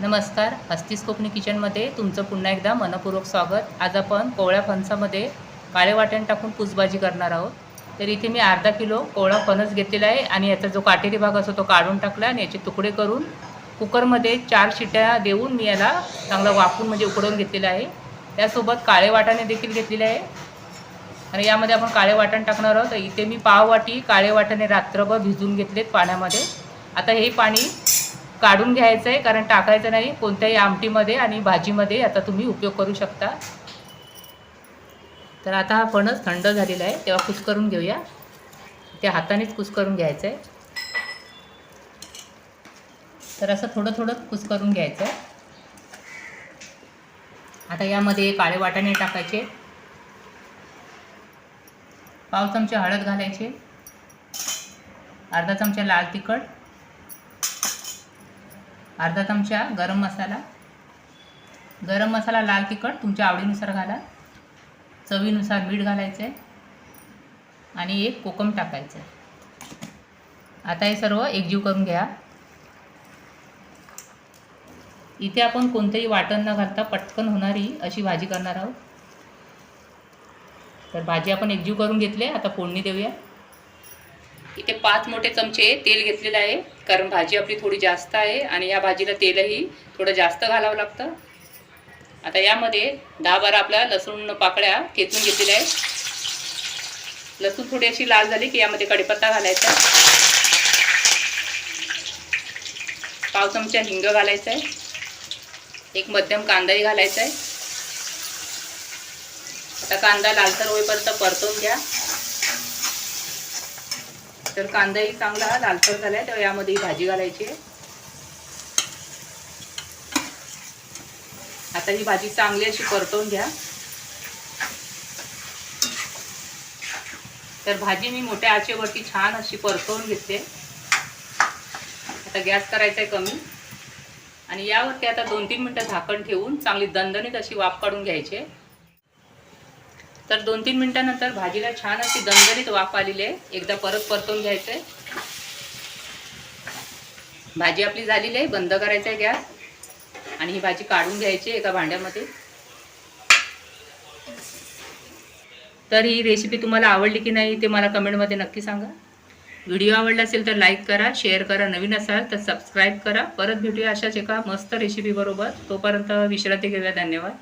नमस्कार हस्तीस कोकणी किचनमध्ये तुमचं पुन्हा एकदा मनपूर्वक स्वागत. आज आपण कोवळ्या फणसामध्ये काळे वाटण टाकून पुसभाजी करणार आहोत. तर इथे मी अर्धा किलो कोवळा फणस घेतलेला आहे आणि याचा जो काटेरी भाग असतो तो काढून टाकला आणि याचे तुकडे करून कुकरमध्ये चार शिट्या देऊन मी याला चांगला वाफून म्हणजे उकडवून घेतलेला आहे. त्यासोबत काळे वाटाणे देखील घेतलेले आहे. आणि यामध्ये आपण काळे वाटण टाकणार आहोत. तर इथे मी पाव वाटी काळे वाटाणे रात्रभर भिजून घेतलेत पाण्यामध्ये. आता हे पाणी काढून घ्यायचं आहे कारण टाकायचं नाही कोणत्याही आमटीमध्ये आणि भाजीमध्ये आता तुम्ही उपयोग करू शकता. तर आता हा फणस थंड झालेला आहे तेव्हा कुस करून घेऊया. त्या हातानेच कुस करून घ्यायचं आहे तर असं थोडं थोडं कुस करून घ्यायचं आहे आता यामध्ये काळे वाटाणे टाकायचे. पाव चमचे हळद घालायचे. अर्धा चमचा लाल तिखट. अर्धा चमचा गरम मसाला. गरम मसाला लाल तिखट तुमच्या आवडीनुसार घाला. चवीनुसार मीठ घालायचं. आहे आणि एक कोकम टाकायचं. आहे आता हे सर्व एकजीव करून घ्या. इथे आपण कोणतंही वाटण न घालता पटकन होणारी अशी भाजी करणार आहोत. तर भाजी आपण एकजीव करून घेतली आता फोडणी देऊया. इथे पाच मोठे चमचे तेल घेतलेलं आहे. कारण भाजी आपली थोडी जास्त आहे आणि या भाजीला तेलही थोडं जास्त घालावं लागतं. आता यामध्ये दहा बारा आपल्या लसूण पाकळ्या ठेचून घेतलेल्या आहेत. लसूण थोडी अशी लाल झाली की यामध्ये कढीपत्ता घालायचा. पाव चमचा हिंग घालायचा आहे. एक मध्यम कांदाही घालायचा आहे. आता कांदा लालसर होईपर्यंत परतून घ्या. तर कांदाही चांगला लालसर झालाय तर यामध्ये भाजी घालायची आहे. आता ही भाजी चांगली अशी परतवून घ्या. तर भाजी मी मोठ्या आचेवरती छान अशी परतवून घेते. आता गॅस करायचा आहे कमी. आणि यावरती आता दोन तीन मिनटं झाकण ठेवून चांगली दणदणीत अशी वाफ काढून घ्यायची आहे. तर दोन तीन मिनटानंतर भाजीला छान अशी दणदणीत वाफ आलेली आहे. एकदा परत परतून घ्यायचं आहे भाजी आपली झालेली आहे बंद करायचा आहे गॅस. आणि ही भाजी काढून घ्यायची एका भांड्यामध्ये. तर ही रेसिपी तुम्हाला आवडली की नाही ते मला कमेंटमध्ये नक्की सांगा. व्हिडिओ आवडला असेल तर लाईक करा शेअर करा नवीन असाल तर सबस्क्राईब करा. परत भेटूया अशाच एका मस्त रेसिपीबरोबर तोपर्यंत विश्रांती घेऊया. धन्यवाद.